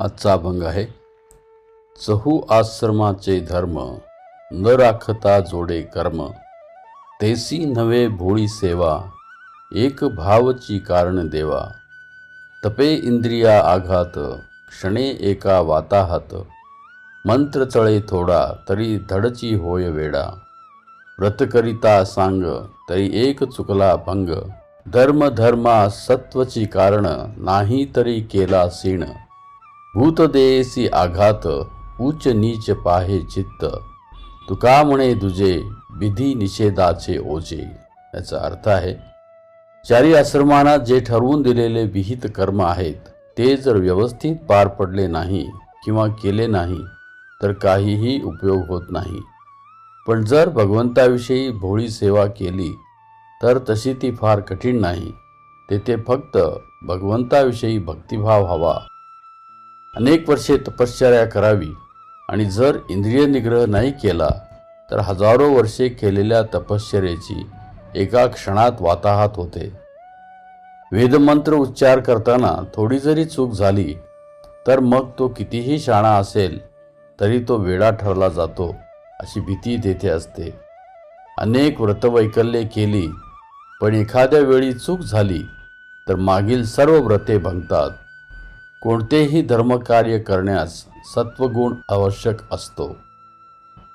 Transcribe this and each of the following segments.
आजचा अभंग आहे चहू आश्रमाचे धर्म न राखता जोडे कर्म तेसी नवे भोळी सेवा एक भावची कारण देवा तपे इंद्रिया आघात क्षणे एका वाताहात मंत्र चळे थोडा तरी धडची होय वेडा व्रत करिता सांग तरी एक चुकला भंग धर्म धर्मा सत्वची कारण नाही तरी केला सीण भूतदेसी आघात उच्च नीच पाहे चित्त. तुका म्हणे दुजे विधी निषेधाचे ओझे. याचा अर्थ आहे चारी आश्रमांना जे ठरवून दिलेले विहित कर्म आहेत ते जर व्यवस्थित पार पडले नाही किंवा केले नाही तर काहीही उपयोग होत नाही. पण जर भगवंताविषयी भोळी सेवा केली तर तशी ती फार कठीण नाही. तेथे फक्त भगवंताविषयी भक्तिभाव हवा. अनेक वर्षे तपश्चर्या करावी आणि जर इंद्रिय निग्रह नाही केला तर हजारो वर्षे केलेल्या तपश्चर्याची एका क्षणात वाताहात होते. वेदमंत्र उच्चार करताना थोडी जरी चूक झाली तर मग तो कितीही शाणा असेल तरी तो वेडा ठरला जातो अशी भीती तेथे असते. अनेक व्रतवैकल्ये केली पण एखाद्या वेळी चूक झाली तर मागील सर्व व्रते भंगतात. कोणतेही धर्मकार्य करण्यास सत्वगुण आवश्यक असतो.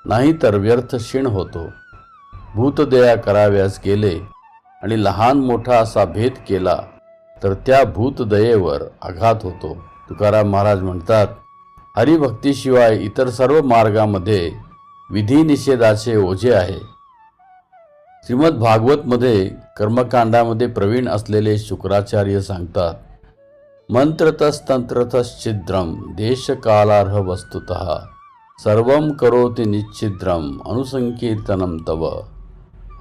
नाहीतर व्यर्थ क्षीण होतो. भूतदया कराव्यास गेले आणि लहान मोठा असा भेद केला तर त्या भूतदयेवर आघात होतो. तुकाराम महाराज म्हणतात हरिभक्तीशिवाय इतर सर्व मार्गामध्ये विधिनिषेधाचे ओझे आहे. श्रीमद भागवतमध्ये कर्मकांडामध्ये प्रवीण असलेले शुक्राचार्य सांगतात मंत्रतस्तंत्रतश्छिद्रम देशकालार्ह वस्तुत सर्व करोति निच्छिद्रम अनुसंकीर्तनम तव।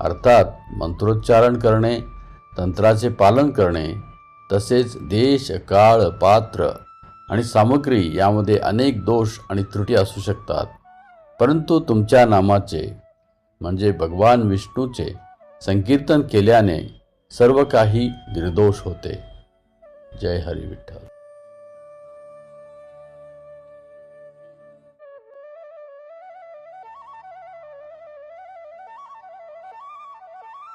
अर्थात मंत्रोच्चारण करणे तंत्राचे पालन करणे तसेच देश काळ पात्र आणि सामग्री यामध्ये अनेक दोष आणि त्रुटी असू शकतात. परंतु तुमच्या नामाचे म्हणजे भगवान विष्णूचे संकीर्तन केल्याने सर्व काही निर्दोष होते. जय हरी विठ्ठल।